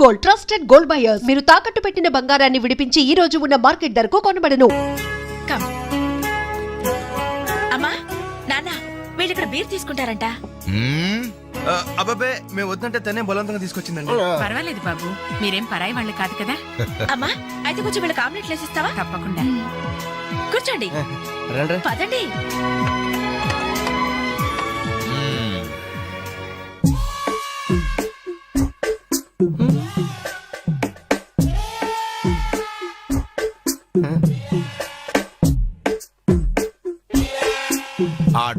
Gold trusted gold buyers మీరు తాకట్టు పెట్టిన బంగారాన్ని విడిపించి ఈ రోజు ఉన్న మార్కెట్ ధరకు కొనబడను. కమ్ అమ్మా నాన్న వీళ్ళు ఇక్కడ బీర్ తీసుకుంటారంట. అబ్బాబే మేము వద్దంటే తనే బలవంతంగా తీసుకొచ్చిందండి. పర్వాలేదు బాబు మీరేం పరాయి వాళ్ళు కాదు కదా. అమ్మా అయితే కొంచెం వీళ్ళకి ఆమ్లెట్లు వేసిస్తావా తప్పకుండా. కూర్చోండి. రండి. పదండి.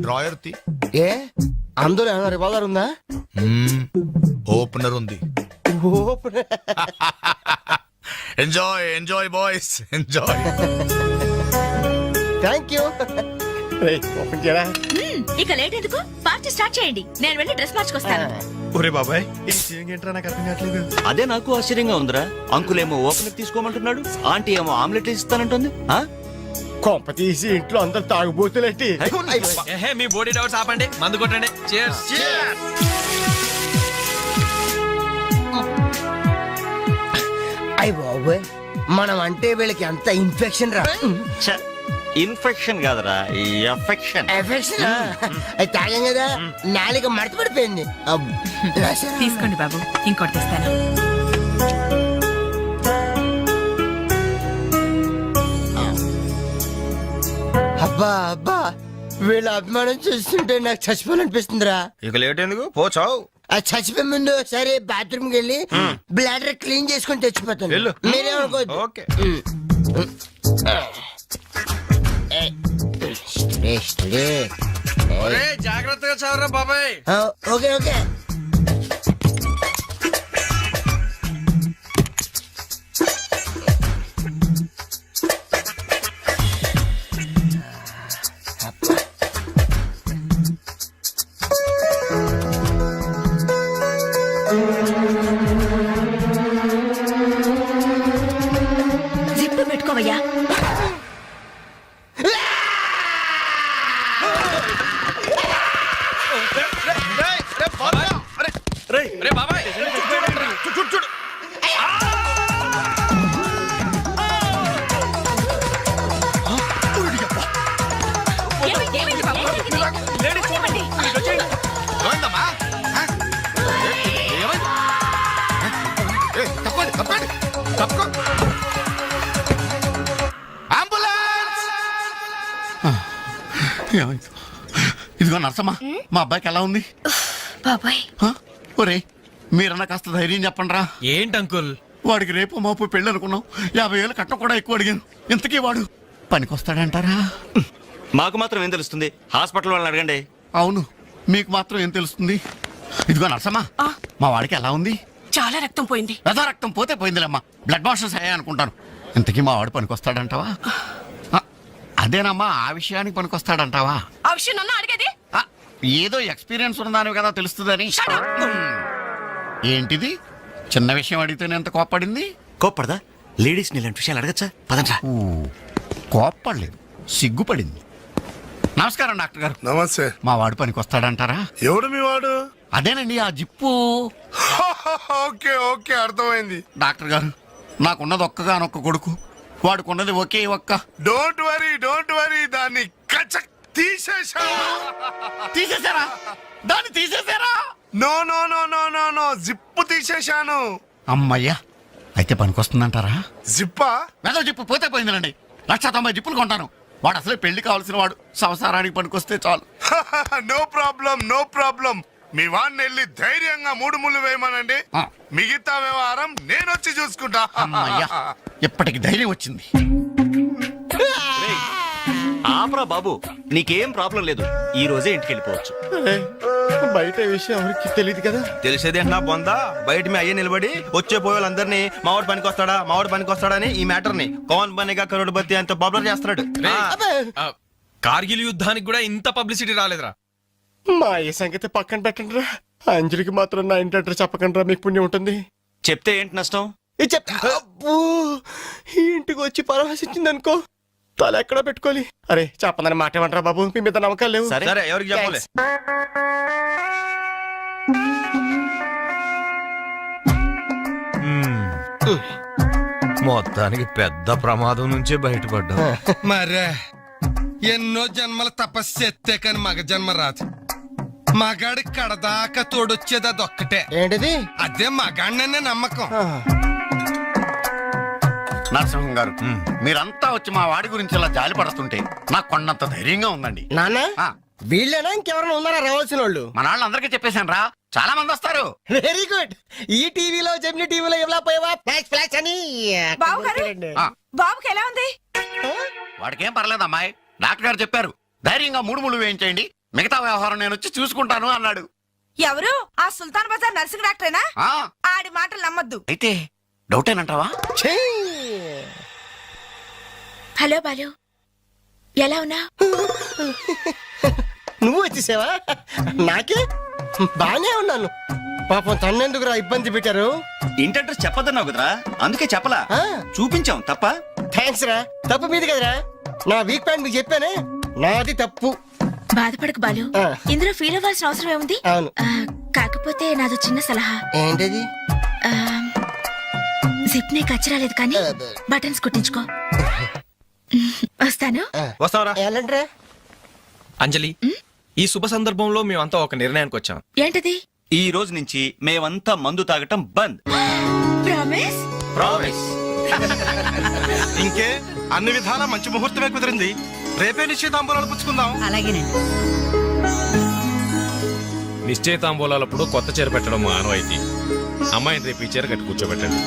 డ్రాయర్ తి ఏ? అందులో ఏమైనా రివాల్వర్ ఉందా. ఓపెనర్ ఉంది. Enjoy enjoy boys enjoy thank you ఇక లేట్ ఎందుకు? పార్టీ స్టార్ట్ చేయండి. నేను వెళ్ళి డ్రెస్ మార్చుకొస్తాను. ఒరే బాబాయ్ ఈ సీన్ ఏంట్రా నాకు అర్థం కావట్లేదు. అదే నాకు ఆశ్చర్యంగా ఉందిరా. అంకుల్ ఏమో ఓపెన్ తీసుకోమంటున్నాడు ఆంటీ ఏమో ఆమ్లెట్ ఇస్తానంటుంది ఆ? కొంప తీసి ఇంట్లో అందరు తాగుబోతులేంటి? ఏహే మీ బాడీ డౌట్స్ ఆపండి. మందు కొట్టండి. చేర్స్ అయ్య బాబోయ్ మనం అంటే వీళ్ళకి ఎంత ఇన్ఫెక్షన్ రా? ఇన్ఫెక్షన్ కాదురా ఈ ఎఫెక్షన్ ఎఫెక్షన్ అది తాగాం కదా. నాలుక మడత పడిపోయింది? తీసుకోండి బాబు ఇంకోటి తెస్తాను. అబ్బా అబ్బా వీళ్ళ అభిమానం చూస్తుంటే నాకు చచ్చిపోవాలనిపిస్తుందిరా. ఇక లేట్ ఎందుకు? పోచావు ఆ చచ్చిపోయే ముందు సరే బాత్రూమ్కి వెళ్ళి బ్లాడర్ క్లీన్ చేసుకొని తెచ్చిపోతాను. వెళ్ళు. మీరేమనుకోవద్దు ఓకే. ఒరే జాగ్రత్తగా చదవరా బాబాయ్. ఆ, ఓకే ఓకే. ఇదిగో నర్సమ్మ? మా అబ్బాయికి ఎలా ఉంది? బాబాయ్. హ? ఒరే మీరన్నా కాస్త ధైర్యం చెప్పండి రా ఏంటి అంకుల్? వాడికి రేపు మాపు పెళ్ళి అనుకున్నాం. యాభై వేలు కట్ట కూడా ఎక్కువ అడిగాను. ఇంతకీ వాడు పనికొస్తాడంటారా? మాకు మాత్రం ఏం తెలుస్తుంది? హాస్పిటల్ వాళ్ళని అడగండి. అవును మీకు మాత్రం ఏం తెలుస్తుంది? ఇదిగో నర్సమ్మ మా వాడికి ఎలా ఉంది? చాలా రక్తం పోయింది. రథ రక్తం పోతే పోయిందిలేమ్మా. బ్లడ్ వాషెస్ అయ్యా అనుకుంటాను. ఇంతకీ మా వాడు పనికొస్తాడంటావా? అదేనమ్మా ఆ విషయానికి పనికొస్తాడంటావా? ఆ విషయం నన్ను అడిగేది? ఏదో ఎక్స్పీరియన్స్ ఉన్నదాని కదా తెలుస్తుందని. ఏంటిది? చిన్న విషయం అడిగితేనే ఎంత కోప్పడింది? కోప్పడదా? లేడీస్ ఇలాంటి విషయాలు అడగచ్చా? పదండ్రా. కోప్పడలేదు. సిగ్గుపడింది. నమస్కారం డాక్టర్ గారు. నమస్తే. మా వాడు పనికి వస్తాడంటారా ఎవడు మీ వాడు? అదేనండి ఆ జిప్పు. ఓకే ఓకే అర్థమైంది. డాక్టర్ గారు నాకున్నది ఒక్కగానొక్క కొడుకు. వాడుకున్నది ఒకే ఒక్క. డోంట్ వరీ డోంట్ వరీ దాన్ని కచక్ తీసేశా తీసేశారా? దాన్ని తీసేశారా? No no no no no no zip తీసేశాను. అమ్మయ్యా అయితే పనికొస్తుందంటారా? జిప్పా? వెదవ జిప్పు పోతే పోయిందిలండి. లక్ష తొంభై జిప్పులు కొంటాను. వాడు అసలే పెళ్ళి కావాల్సిన వాడు. సంసారానికి పనికొస్తే చాలు. No problem no problem. మీ వాడిని వెళ్ళి ధైర్యంగా మూడు ముళ్ళు వేయమనండి. మిగతా వ్యవహారం నేను వచ్చి చూసుకుంటా. అమ్మయ్యా ఇప్పటికి ధైర్యం వచ్చింది. ఆపరా బాబు నీకేం ప్రాబ్లం లేదు. ఈ రోజే ఇంటికి వెళ్ళిపోవచ్చు. బయట విషయం ఎవరికి తెలియదు కదా? తెలిసేది నా బొందా? బయట మీ అయ్యే నిలబడి వచ్చే పోయే వాళ్ళందరినీ మావాడు పనికి వస్తాడా మావాడు పనికి వస్తాడని ఈ మ్యాటర్ని కౌన్ బనేగా కరోడ్పతి అంత పాపులర్ చేస్తున్నాడు. కార్గిల్ యుద్ధానికి కూడా ఇంత పబ్లిసిటీ రాలేదురా. మా ఈ సంగతి పక్కన పెట్టండి రా అంజలికి మాత్రం నా ఇంటి చెప్పకండి రా మీకు పుణ్యం ఉంటుంది. చెప్తే ఏంటి నష్టం? ఇది చెప్ అబ్బో, ఈ ఇంటికి వచ్చి పరామర్శించింది అనుకో తల ఎక్కడ పెట్టుకోవాలి? అరే చెప్పందని మాట ఏమంటారా బాబు? మీ మీద నమ్మకాలు లేవు. సరే. సరే ఎవరికి చెప్పలే. మొత్తానికి పెద్ద ప్రమాదం నుంచే బయటపడ్డా. మరే ఎన్నో జన్మల తపస్సు ఎత్తే కాని మగ జన్మ రాదు. మగాడి కడదాకా తోడొచ్చేది అదొక్కటే. ఏంటిది? అదే మగాడిననే నమ్మకం. నరసింహం గారు మీరంతా వచ్చి మా వాడి గురించి ఇలా జాలి పడుతుంటే నాకు కొండంత ధైర్యంగా ఉందండి. నాన్న ఆ, వీళ్ళేనా? ఇంకెవరైనా ఉన్నారా రావాల్సిన వాళ్ళు మన వాళ్ళందరికీ చెప్పేశాను రా. చాలా మంది వస్తారు. వెరీ గుడ్ ఈ టీవీలో జెమిని టీవీలో ఎవలా పోయావా? ఫ్లాష్ ఫ్లాష్ అని. బాబుకి ఎలా ఉంది? వాడికేం పర్లేదు అమ్మాయి. డాక్టర్ గారు చెప్పారు ధైర్యంగా మూడు ముళ్ళు వేయించేయండి. మిగతా వ్యవహారం నేను వచ్చి చూసుకుంటాను అన్నాడు. ఎవరు? ఆ సుల్తాన్ బజార్ నర్సింగ్ డాక్టరేనా? ఆ. ఆడి మాటలు నమ్మద్దు. అయితే డౌటేనంటావా? ఛీ! హలో బాలు. ఎలా ఉన్నా? నువ్వు వచ్చేసావా? నాకే? బానే ఉన్నాను. పాపం తన్నెందుకురా ఇబ్బంది పెట్టారు? అడ్రస్ చెప్పదన్నావు కదరా? అందుకే చెప్పలా. చూపించాం తప్ప? థ్యాంక్స్ రా. తప్పు మీది కదరా. నా వీక్ పాయింట్ మీకు చెప్పానే. నాది తప్పు. బాధపడకు బాలు. ఇందులో ఫీల్ అవ్వాల్సిన అవసరం ఏముంది? కాకపోతే నాదో చిన్న సలహా. ఏంటది? ఆ, జిప్ నీ కచ్చరాలేదు కానీ బటన్స్ కుట్టించుకో. వస్తాను? వస్తావరా? ఎలాంటిరా అంజలి ఈ శుభ సందర్భంలో మేమంతా ఒక నిర్ణయానికి వచ్చాం. ఏంటది? ఈ రోజు నుంచి మేమంతా మందు తాగటం బంద్. ప్రామిస్? ప్రామిస్. ఇంకే అన్ని విధాలా మంచి ముహూర్తమే కుదిరింది. రేపే నిశ్చితాంబూలాలు పుచ్చుకుందాం. అలాగేనండి. నిశ్చయితాంబూలాలప్పుడు కొత్త చీర పెట్టడం మా ఆనవాయితీ అమ్మాయిని రేపు ఈ చీర కట్టి కూర్చోబెట్టండి.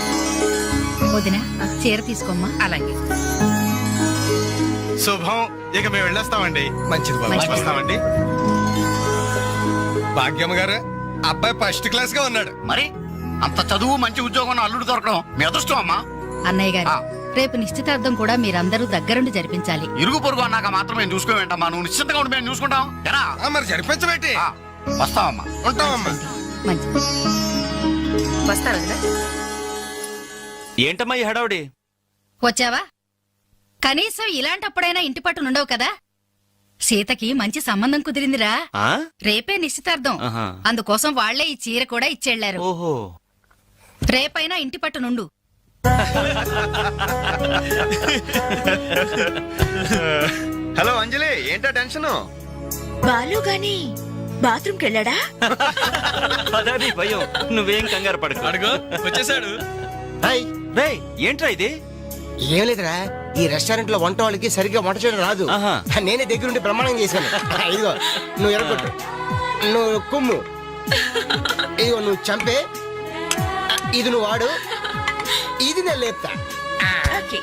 వదిన చీర తీసుకోమ్మా. అలాగే. శుభం. ఇక మేము వెళ్ళేస్తామండి. మంచిది బాబు. మంచిది. వస్తామండి. భాగ్యమ్మ గారు అబ్బాయి ఫస్ట్ క్లాస్గా ఉన్నాడు. మరి అంత చదువు మంచి ఉద్యోగం ఉన్న అల్లుడు దొరకడం మీ అదృష్టం అమ్మా. అన్నయ్య గారు ఆ. రేపు నిశ్చితార్థం కూడా మీరందరూ దగ్గరుండి జరిపించాలి. ఇరుగు పొరుగు అన్నాక మాత్రం మేము చూసుకోవేంటమ్మా నువ్వు నిశ్చింతగా ఉండి మేము చూసుకుంటాం. ఎరా. ఆ, మరి జరిపించబెట్టి వస్తామమ్మా ఉంటామమ్మా మంచిది. ఏంటమ్మా ఈ హడావుడి? వచ్చావా? కనీసం ఇలాంటప్పుడైనా ఇంటి పట్టు నుండవు కదా? సీతకి మంచి సంబంధం కుదిరిందిరా. ఆ? రేపే నిశ్చితార్థం. ఆహా. అందుకోసం వాళ్ళే ఈ చీర కూడా ఇచ్చెళ్ళారు ఓహో. రేపైనా ఇంటి పట్టు నుండు హలో అంజలి ఏంటా టెన్షన్? బాలు గాని బాత్రూమ్కి వెళ్ళాడా భయం. నువ్వేం కంగారు పడకు. అడుగు వచ్చేసాడు. హాయ్. ఏంట్రా ఇది? ఏం లేదురా ఈ రెస్టారెంట్లో వంట వాళ్ళకి సరిగ్గా వంట చేయడం రాదు. ఆహా. నేనే దగ్గరుండి ప్రమాణం చేశాను. ఇదిగో నువ్వు ఎరగొట్టు. నువ్వు కుమ్ము. ఇదిగో నువ్వు చంపే. ఇది నువ్వు వాడు. ఇది నేను లేపుతా. ఓకే.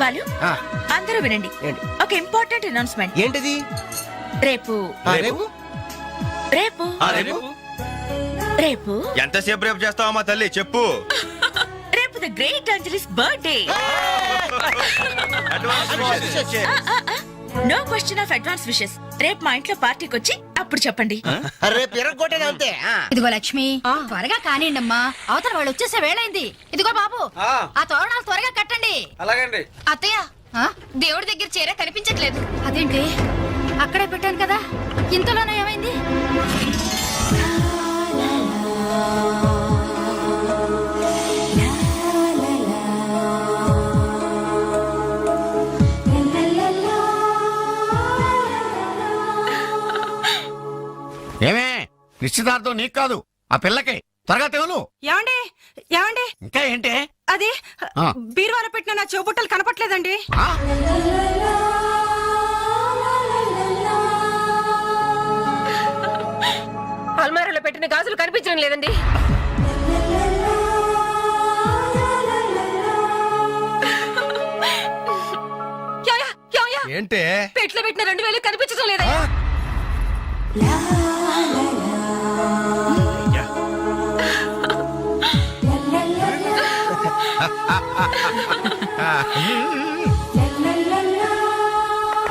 బాలు ఆ, అందరూ వినండి. ఏంటి? ఒక ఇంపార్టెంట్ అనౌన్స్మెంట్ ఏంటిది? రేపు. ఆ, రేపు? రేపు. ఆ, రేపు? రేపు. ఎంతసేపు రేపు చేస్తావమ్మా తల్లి? చెప్పు. The great Anjali's birthday no question of advance wishes రేపు మా ఇంట్లో పార్టీకి వచ్చి అప్పుడు చెప్పండి. ఆ, రేపు ఎరగొట్టేది అంతే. ఆ. ఇదిగో లక్ష్మి త్వరగా కానివ్వండమ్మా అవతల వాళ్ళు వచ్చేసే వేళైంది. ఇదిగో బాబు ఆ. తోరణాలు త్వరగా కట్టండి. అలాగండి. అత్తయ్య దేవుడి దగ్గర చీర కనిపించట్లేదు. అదేంటి? అక్కడే పెట్టాను కదా. ఇంతలోనే ఏమైంది? నిశ్చితార్థం నీకు కాదు ఆ పిల్లకి. త్వరగా తెలు ఏమండి? ఏమండి? ఇంకా ఏంటి? అది ఆ. బీరువాలో పెట్టిన నా చెవుబుట్టలు కనపట్లేదండి. ఆ? అల్మారాలో పెట్టిన గాజులు కనిపించడం లేదండి. ఏంటే? పెట్లో పెట్టిన రెండు వేలు కనిపించడం లేదా?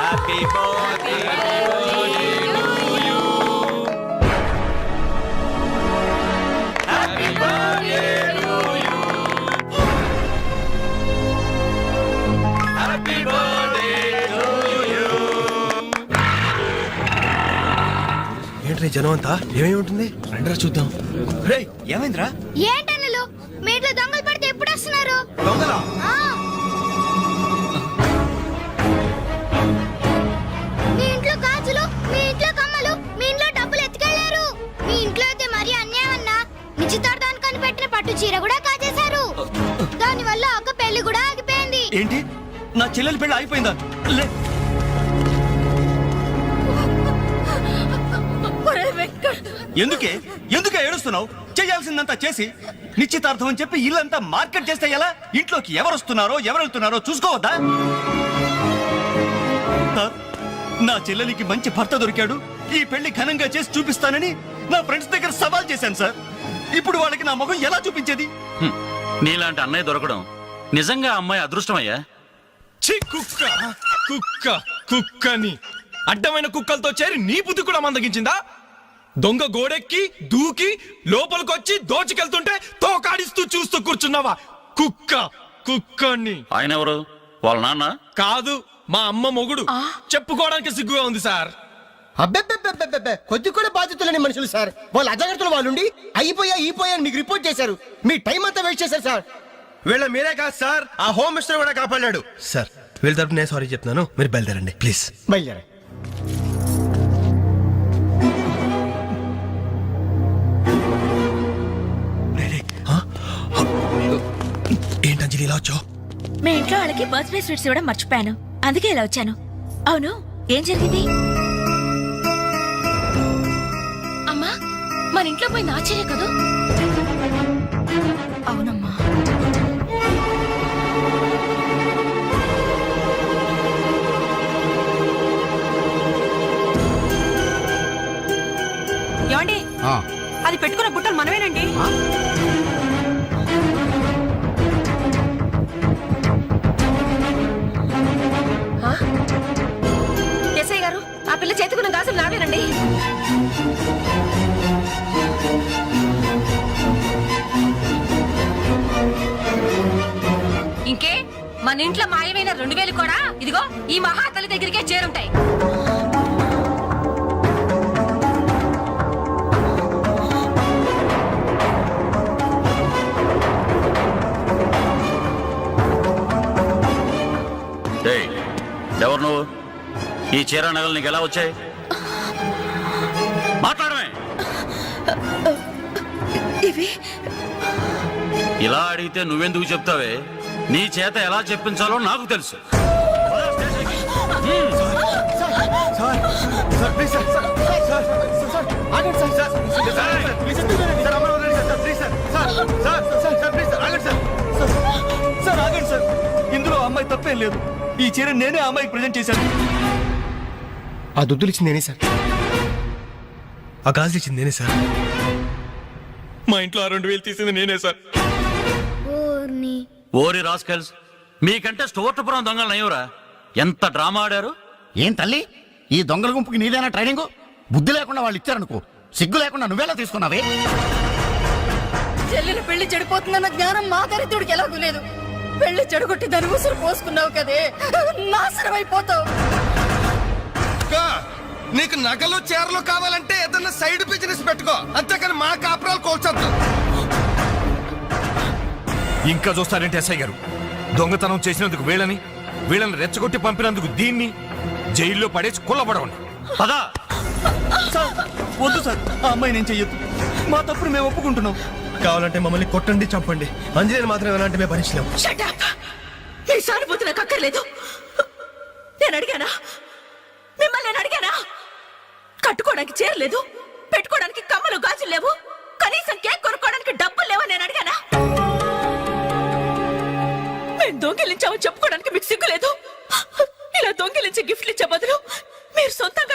హ్యాపీ బర్త్డే ఏంటి జనం అంతా ఏమేమి ఉంటుంది? రండిరా చూద్దాం. రేయ్ ఏమైందిరా? ఏంటన్నలు చెల్లెలి పెళ్ళి అయిపోయిందా లే. ఎందుకే? ఎందుకే ఏడుస్తున్నావు? చేయాల్సిందంతా చేసి నిశ్చితార్థం అని చెప్పి ఇల్లంతా మార్కెట్ చేస్తే ఎలా? ఇంట్లోకి ఎవరు వస్తున్నారో ఎవరు వెళ్తున్నారో చూసుకోవద్దా? నా చెల్లెలికి మంచి భర్త దొరికాడు. ఈ పెళ్ళి ఘనంగా చేసి చూపిస్తానని నా ఫ్రెండ్స్ దగ్గర సవాల్ చేశాను సార్. ఇప్పుడు వాళ్ళకి నా ముఖం ఎలా చూపించేది? నీలాంటి అన్నయ్య దొరకడం నిజంగా అమ్మాయి అదృష్టమయ్యా? ఛీ కుక్క. కుక్క కుక్కని. అడ్డమైన కుక్కలతో చేరి నీ బుద్ధి కూడా మందగించిందా? దొంగ గోడెక్కి దూకి లోపలికొచ్చి దోచుకెళ్తుంటే తోకాడిస్తూ చూస్తూ కూర్చున్నావా? కుక్క కుక్కని. ఆయన ఎవరు? వాళ్ళ నాన్న? కాదు మా అమ్మ మొగుడు. చెప్పుకోవడానికి సిగ్గుగా ఉంది సార్. అబ్బెబ్బెబ్బెబ్బెబ్బె కొద్ది కూడా బాధ్యత లేని మనుషులు సార్. వాళ్ళు అజాగ్రత్తలు వాళ్ళుండి అయిపోయా అయిపోయా అని మీకు రిపోర్ట్ చేశారు. మీ టైం అంతా వేస్ట్ చేశారు సార్. వీళ్ళ మీరే కాదు సార్ ఆ హోమ్ మినిస్టర్ కూడా కాపాడాడు. సార్ వీళ్ళ తరపు నేను సారీ చెప్తున్నాను మీరు బయలుదేరండి ప్లీజ్. బయలుదేరా ఇలా వచ్చావు? మీ ఇంట్లో వాళ్ళకి బర్త్డే స్వీట్స్ ఇవ్వడం మర్చిపోయాను. అందుకే ఇలా వచ్చాను. అవును ఏం జరిగింది? అమ్మా మన ఇంట్లో పోయి నాచర్య కదూ? అవునమ్మా. అది పెట్టుకున్న బుట్టలు మనమేనండి. ఎస్ఐ గారు ఆ పిల్ల చేతుకున్న గాజులు నావేనండి. ఇంకే మన ఇంట్లో మాయమైన రెండు వేలు కూడా ఇదిగో ఈ మహాతల్లి దగ్గరికే చేరుంటాయి. ఈ చీర నగలు నీకు ఎలా వచ్చాయి మాట్లాడమే ఇలా అడిగితే నువ్వెందుకు చెప్తావే నీ చేత ఎలా చెప్పించాలో నాకు తెలుసు sir please sir sir sir sir ఆగండి sir sir sir sir please sir అమలు వదలండి sir sir please sir sir sir sir sir please sir ఆగండి సార్ సార్ ఆగండి సార్ ఇందులో అమ్మాయి తప్పేం లేదు ఈ చీర నేనే అమ్మాయికి ప్రజెంట్ చేశాను ఆ దుద్దులు ఇచ్చింది నేనే సార్. ఆ గాజులు ఇచ్చింది నేనే సార్. మా ఇంట్లో ఆ రెండు వేలు తీసింది నేనే సార్. ఓరి రాస్కల్స్ మీకంటే స్టోర్టపురం దొంగలు నయ్యవరా. ఎంత డ్రామా ఆడారు? ఏం తల్లి? ఈ దొంగల గుంపుకి నీదేనా ట్రైనింగ్? బుద్ధి లేకుండా వాళ్ళు ఇచ్చారనుకో సిగ్గు లేకుండా నువ్వెలా తీసుకున్నావే? చెల్లెలు పెళ్ళి చెడిపోతుందన్న జ్ఞానం మా దరిద్రుడికి ఎలాగూ లేదు. పెళ్ళి చెడగొట్టి దాని ఉసురు పోసుకున్నావు కదే. నాశనం అయిపోతావు కుక్క, నీకు నగలు చీరలు కావాలంటే ఏదన్నా సైడ్ బిజినెస్ పెట్టుకో. అంతేకాని మా కాపురాలు కోల్చొద్దు. ఇంకా చూస్తారంటే ఎస్ఐ గారు? దొంగతనం చేసినందుకు వీళ్ళని వీళ్ళని రెచ్చగొట్టి పంపినందుకు దీన్ని జైల్లో పడేసి కుల్లబడవండి పదా. సార్ వద్దు సార్. ఆ అమ్మాయి నేను చెయ్యొద్దు. మా తప్పుడు మేము ఒప్పుకుంటున్నాం. కావాలంటే మమ్మల్ని కొట్టండి చంపండి. అంజలిని మాత్రం ఎలా అంటే మేము భరించలేం షటప్ మీ సానుభూతి నాకు అక్కర్లేదు. నేను అడిగానా? మిమ్మల్ని నేను అడిగానా? కట్టుకోవడానికి చేరలేదు పెట్టుకోవడానికి కమ్మలు గాజులు లేవు కనీసం కేక్ కొనుక్కోవడానికి డబ్బులు లేవని నేను అడిగానా? మేము దొంగిలించామని చెప్పుకోవడానికి మీకు సిగ్గులేదు ఇలా దొంగిలించి గిఫ్ట్లు ఇచ్చే బదులు మీరు సొంతంగా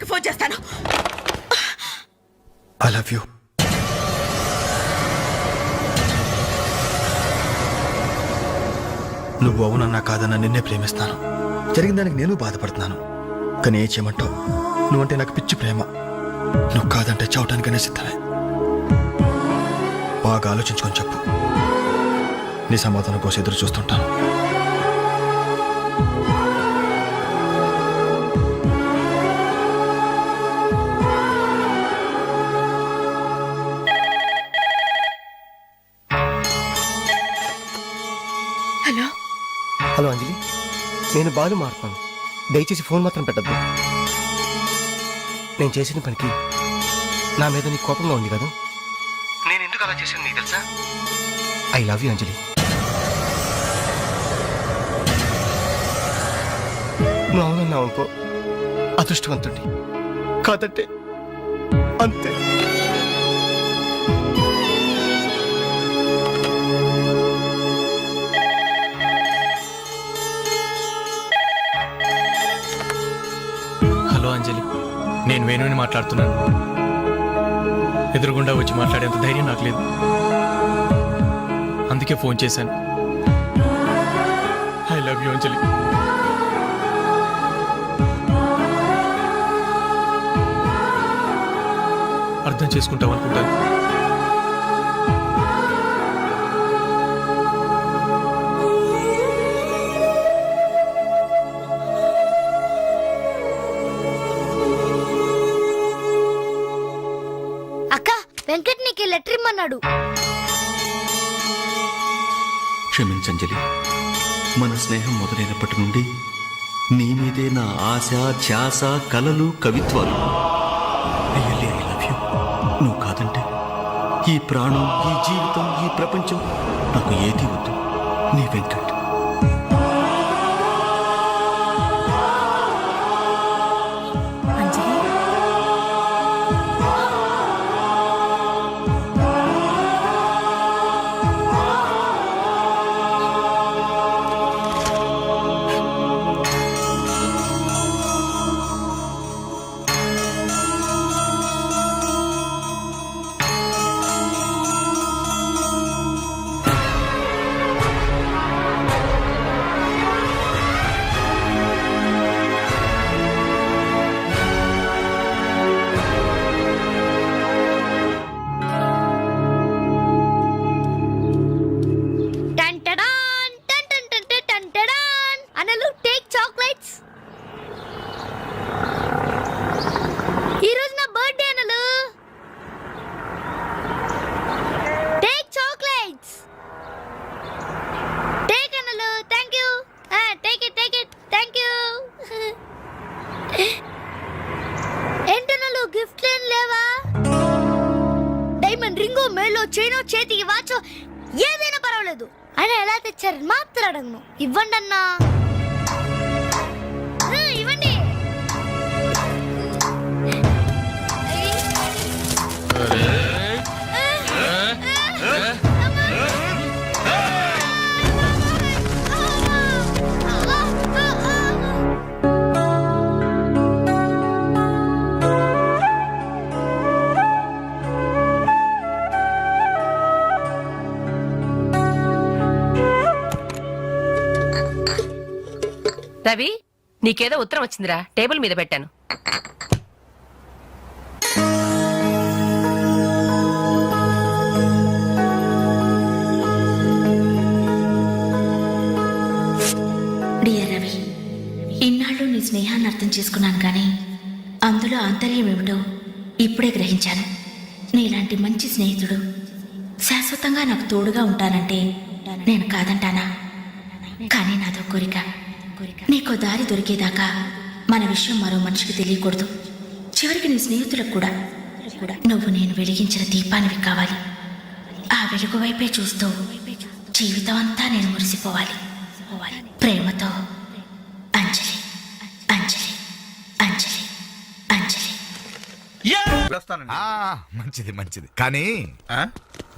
పోలీసులకు ఫోన్ చేస్తాను. ఐ లవ్ యూ నువ్వు అవునన్నా కాదన్నా నిన్నే ప్రేమిస్తాను. జరిగిన దానికి నేను బాధపడుతున్నాను. కానీ ఏ చేయమంటావు? నువ్వంటే నాకు పిచ్చి ప్రేమ. నువ్వు కాదంటే చావటానికనే సిద్ధమే. బాగా ఆలోచించుకొని చెప్పు. నీ సమాధానం కోసం ఎదురు చూస్తుంటాను. నేను బాలు మారుతాను. దయచేసి ఫోన్ మాత్రం పెట్టద్దు. నేను చేసిన పనికి నా మీద నీకు కోపంగా ఉంది కదా? నేను ఎందుకు అలా చేశాను నీకు తెలుసా? I love you Anjali. నువ్వు అవునన్నావు అనుకో అదృష్టవంతుడి కాదంటే అంతే. నేను వేణుని మాట్లాడుతున్నాను. ఎదురుగుండా వచ్చి మాట్లాడేంత ధైర్యం నాకు లేదు. అందుకే ఫోన్ చేశాను. I love you Anjali. అర్థం చేసుకుంటాం అనుకుంటాను. వెంకట్ నీకు లెటర్ ఇమ్మన్నాడు క్షమించంజలి మన స్నేహం మొదలైనప్పటి నుండి నీ మీదే నా ఆశ ధ్యాస కలలు కవిత్వాలు. రియల్లీ ఐ లవ్ యూ నువ్వు కాదంటే ఈ ప్రాణం ఈ జీవితం ఈ ప్రపంచం నాకు ఏది వద్దు. నీ వెంకట్. కాదు. ఆయన ఎలా తెచ్చారని మాత్రం అడగను. ఇవ్వండి అన్నా రవి నీకేదో ఉత్తరం వచ్చిందిరా. టేబుల్ మీద పెట్టాను. డియర్ రవి ఇన్నాళ్ళు నీ స్నేహాన్ని అర్థం చేసుకున్నాను కానీ అందులో ఆంతర్యం ఏమిటో ఇప్పుడే గ్రహించాను. నీలాంటి మంచి స్నేహితుడు శాశ్వతంగా నాకు తోడుగా ఉంటానంటే నేను కాదంటానా? కానీ నాదో కోరిక. నీకో దారి దొరికేదాకా మన విషయం మరో మనిషికి తెలియకూడదు. చివరికి నీ స్నేహితులకు కూడా. నువ్వు నేను వెలిగించిన దీపానివి కావాలి. ఆ వెలుగు వైపే చూస్తూ జీవితం అంతా నేను మురిసిపోవాలి. ప్రేమతో అంజలి అంజలి అంజలి అంజలి. ఆ, మంచిది మంచిది. కానీ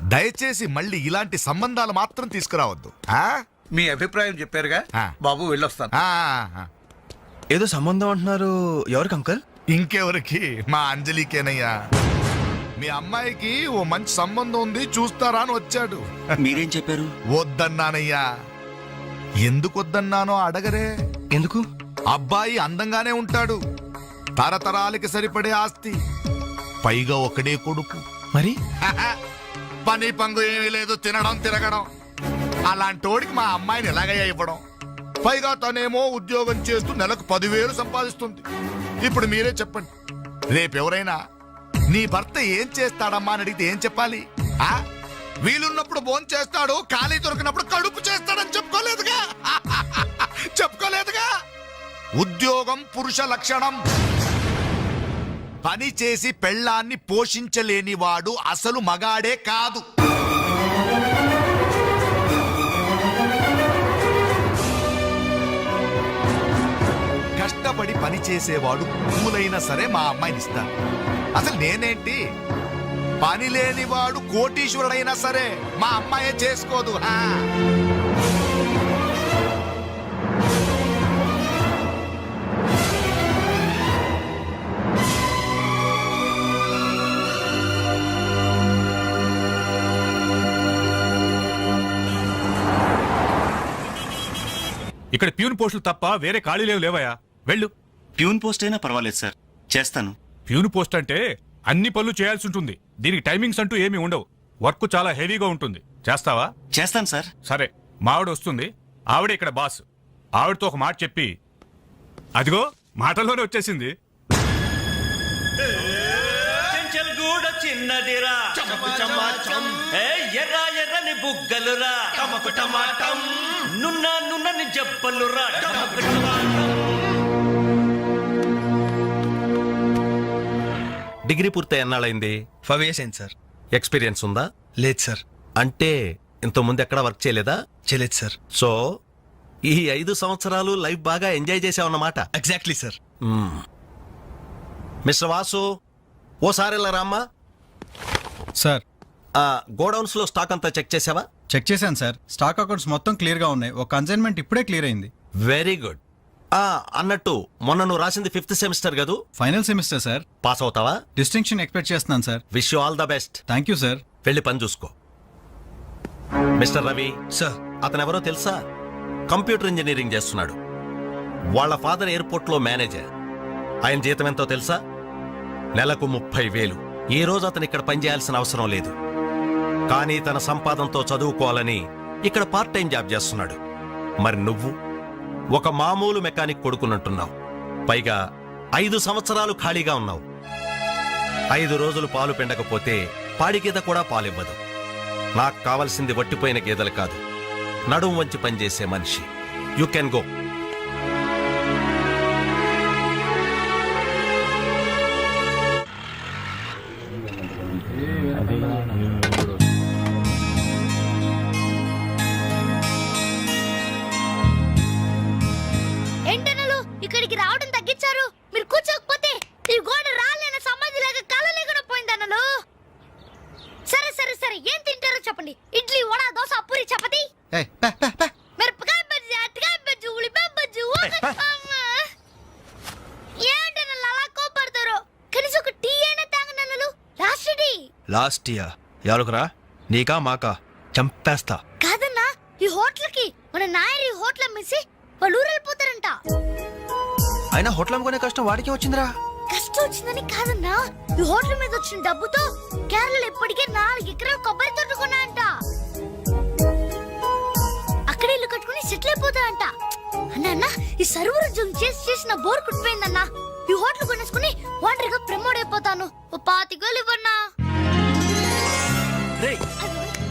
దయచేసి మళ్ళీ ఇలాంటి సంబంధాలు మాత్రం తీసుకురావద్దు. ఆ? మీ అభిప్రాయం చెప్పారుగా. ఆ. బాబు వెళ్ళొస్తాను. ఆ, ఆ. ఏదో సంబంధం అంటున్నారు ఎవరికి అంకల్? ఇంకెవరికి? మా అంజలికేనయ్యా. మీ అమ్మాయికి ఓ మంచి సంబంధం ఉంది చూస్తారా అని వచ్చాడు. మీరేం చెప్పారు? వద్దన్నానయ్యా. ఎందుకు వద్దన్నానో అడగరే. ఎందుకు? అబ్బాయి అందంగానే ఉంటాడు. తరతరాలకి సరిపడే ఆస్తి. పైగా ఒకడే కొడుకు. మరి? పని పంగు ఏమీ లేదు తినడం తిరగడం. అలాంటోడికి మా అమ్మాయిని ఎలాగయ్యా ఇవ్వడం? పైగా తనేమో ఉద్యోగం చేస్తూ నెలకు పదివేలు సంపాదిస్తుంది. ఇప్పుడు మీరే చెప్పండి. రేపెవరైనా నీ భర్త ఏం చేస్తాడమ్మా అని అడిగితే ఏం చెప్పాలి? ఆ? వీలున్నప్పుడు బోన్ చేస్తాడు ఖాళీ దొరికినప్పుడు కడుపు చేస్తాడని చెప్పుకోలేదుగా? చెప్పుకోలేదుగా? ఉద్యోగం పురుష లక్షణం. పని చేసి పెళ్ళాన్ని పోషించలేనివాడు అసలు మగాడే కాదు. పని చేసేవాడు పూలైనా సరే మా అమ్మాయిని ఇస్తాను అసలు నేనేంటి? పని లేనివాడు కోటీశ్వరుడైనా సరే మా అమ్మాయే చేసుకోదు ఆ. ఇక్కడ ప్యూన్ పోస్టులు తప్ప వేరే ఖాళీ లేవు లేవయా వెళ్ళు. ప్యూన్ పోస్ట్ అయినా పర్వాలేదు సార్. చేస్తాను. ప్యూన్ పోస్ట్ అంటే అన్ని పనులు చేయాల్సి ఉంటుంది. దీనికి టైమింగ్స్ అంటూ ఏమీ ఉండవు. వర్క్ చాలా హెవీగా ఉంటుంది. చేస్తావా? చేస్తాను సార్. సరే మావిడ వస్తుంది. ఆవిడే ఇక్కడ బాస్. ఆవిడతో ఒక మాట చెప్పి అదిగో మాటల్లోనే వచ్చేసింది. గూడ చిన్నదిరా. ఏ ఎర్ర ఎర్రని బుగ్గలురా. టమాటం నున్న నున్నని జబ్బలురా. డిగ్రీ పూర్తి ఎన్నాళ్ళైంది? ఫైవ్ ఇయర్స్ అయింది సార్. ఎక్స్పీరియన్స్ ఉందా? లేదు సార్. అంటే ఇంత ముందు ఎక్కడ వర్క్ చేయలేదా? చేయలేదు సార్. సో ఈ ఐదు సంవత్సరాలు లైఫ్ బాగా enjoy చేసావన్నమాట? Exactly sir. Mister Vasu ఓసారి ఇలా రామ్మా. సార్. గోడౌన్స్లో స్టాక్ అంతా చెక్ చేసావా? చెక్ చేశాను సార్. స్టాక్ అకౌంట్స్ మొత్తం క్లియర్గా ఉన్నాయి. ఒక కన్సైన్మెంట్ ఇప్పుడే క్లియర్ అయింది. Very good. అన్నట్టు మొన్న నువ్వు రాసింది ఫిఫ్త్ సెమిస్టర్ కదూ? Final semester sir. పాస్ అవుతావా? డిస్టింక్షన్ ఎక్స్పెక్ట్ చేస్తున్నాను sir. Wish you all the best thank you sir వెళ్ళి పని చూసుకో. మిస్టర్ రవి సార్ అతను ఎవరో తెలుసా? కంప్యూటర్ ఇంజనీరింగ్ చేస్తున్నాడు. వాళ్ళ ఫాదర్ ఎయిర్పోర్ట్లో మేనేజర్. ఆయన జీతం ఎంతో తెలుసా? నెలకు ముప్పై వేలు. ఈ రోజు అతను ఇక్కడ పనిచేయాల్సిన అవసరం లేదు. కానీ తన సంపాదనతో చదువుకోవాలని ఇక్కడ పార్ట్ టైం జాబ్ చేస్తున్నాడు. మరి నువ్వు? ఒక మామూలు మెకానిక్ కొడుకున్నట్టున్నావు పైగా ఐదు సంవత్సరాలు ఖాళీగా ఉన్నావు. ఐదు రోజులు పాలు పిండకపోతే పాడి గీత కూడా పాలివ్వదు. నాకు కావలసింది వట్టిపోయిన గేదెలు కాదు. నడుము వంచి పనిచేసే మనిషి. యు కెన్ గో ఇక్కడికి రావడం తగ్గించారు. మీరు కూర్చోకపోతే ఈ గోడ రాలేన సమాధి లాగా కలలేకుండా పోయిందన్నలు సరే సరే సరే ఏం తింటారో చెప్పండి. ఇడ్లీ వడ దోశ పూరి చపాతి. మిరపకాయ బజ్జి అరటికాయ బజ్జి ఉల్లిపాయ బజ్జి ఏంటన్నలు అలా కోపడతారు? కనీసం ఒక టీ అయినా తాగనన్నలు లాస్ట్ టీ లాస్ట్ ఇయర్. ఎవరుకురా? నీకా మాకా? చంపేస్తా. అయినా హోటల్ అమ్ముకునే కష్టం వాడికి వచ్చిందిరా. కష్టం వచ్చిందని కాదన్నా. ఈ హోటల్ మీద వచ్చిన డబ్బుతో కేరళలో ఇప్పటికే నాలుగు ఎకరాల కొబ్బరి తోట కొన్నాయంట అక్కడ ఇల్లు కట్టుకుని సెటిల్ అయిపోతాయంట అన్నా అన్న ఈ సర్వర్ ఉద్యోగం చేసి చేసిన బోర్ కుట్టిపోయిందన్నా. ఈ హోటల్ కొనేసుకుని ఒంటరిగా ప్రమోట్ అయిపోతాను. ఓ పాతికేలు ఇవ్వన్నా.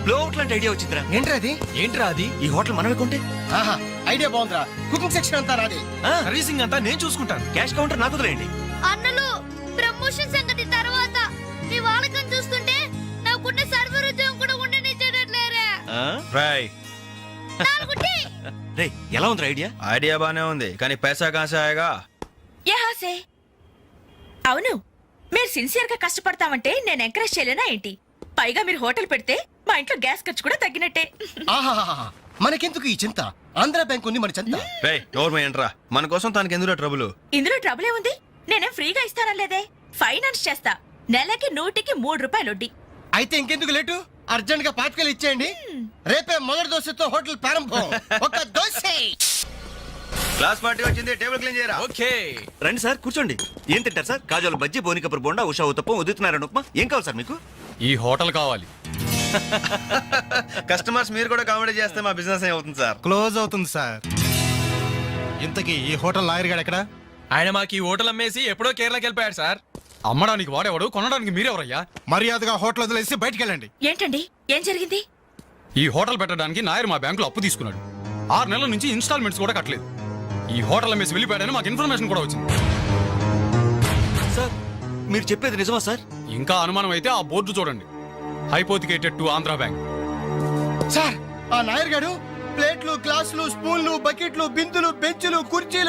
రేయ్ బ్లో అవుట్ లాంటి ఐడియా వచ్చిందిరా. ఏంట్రా అది? ఏంట్రా అది? ఈ హోటల్ మనమే కొంటే ఆహా ఐడియా బాగుందిరా. కుకింగ్ సెక్షన్ అంతా రాదే సర్వీసింగ్ అంతా నేను చూసుకుంటాను. క్యాష్ కౌంటర్ నాకు వదిలేయండి. అన్నలు ప్రమోషన్ సంగతి తర్వాత. మీ వాళ్ళకం చూస్తుంటే నాకున్న సర్వర్ ఉద్యోగం కూడా ఉండనిచ్చేటట్లేరా రాయ్. రే ఎలా ఉంది ఐడియా? ఐడియా బానే ఉంది కానీ పైసా కాసాయగా ఏ హాసే. అవును మీరు సిన్సియర్గా కష్టపడతామంటే నేను ఎంకరేజ్ చేయలేనా ఏంటి? పైగా మీరు హోటల్ పెడితే మా ఇంట్లో గ్యాస్ ఖర్చు కూడా తగ్గినట్టే. ఆహాహాహా. మనకెందుకు ఈ చింత? ఆంధ్ర బ్యాంక్ ఉంది మన చింత. రే ఏంట్రా మన కోసం తనకి ఎందులో ట్రబుల్ ఇందులో ట్రబుల్ ఏముంది? నేనేం ఫ్రీగా ఇస్తానలేదే ఫైనాన్స్ చేస్తా. నెలకి నూటికి మూడు రూపాయలు వడ్డీ. అయితే ఇంకెందుకు లేటు? అర్జెంట్గా పాతికలు ఇచ్చేయండి. రేపే మొదటి దోశతో హోటల్ ప్రారంభం. ఒక దోశ. క్లాస్ పార్టీ వచ్చింది టేబుల్ క్లీన్ చేయరా? ఓకే. రండి సార్ కూర్చోండి. ఏం తింటారు సార్? కాజాలు బజ్జీ బోనికపుర బోండా ఉషా ఉత్తప్పం ఉదితున్నారని ఉప్మా. ఏం కావాలి సార్ మీకు? ఈ హోటల్ కావాలి. కస్టమర్స్ మీరు కూడా కామెడీ చేస్తే మా బిజినెస్ అవుతుంది సార్? క్లోజ్ అవుతుంది సార్. ఇంతకీ ఈ హోటల్ లాయర్ గారు ఎక్కడ? ఆయన మాకు ఈ హోటల్ అమ్మేసి ఎప్పుడో కేరళకి వెళ్ళిపోయాడు సార్. అమ్మడానికి వాడేవాడు కొనడానికి మీరెవరయ్యా? మర్యాదగా హోటల్ వదిలేసి బయటికి వెళ్ళండి. ఏంటండి? ఏం జరిగింది? ఈ హోటల్ పెట్టడానికి నాయర్ మా బ్యాంకులో అప్పు తీసుకున్నాడు. ఆరు నెలల నుంచి ఇన్స్టాల్మెంట్స్ కూడా కట్టలేదు. ఈ హోటల్ అమ్మేసి వెళ్ళిపోయాడని మాకు ఇన్ఫర్మేషన్ కూడా వచ్చింది. సార్ మీరు చెప్పేది నిజమా సార్? ఇంకా అనుమానం అయితే ఆ బోర్డు చూడండి. Hypothecated to Andhra bank. Sir ఆ నాయర్ గారు ప్లేట్లు గ్లాసులు స్పూన్లు బకెట్లు బిందులు బెంచులు కుర్చీలు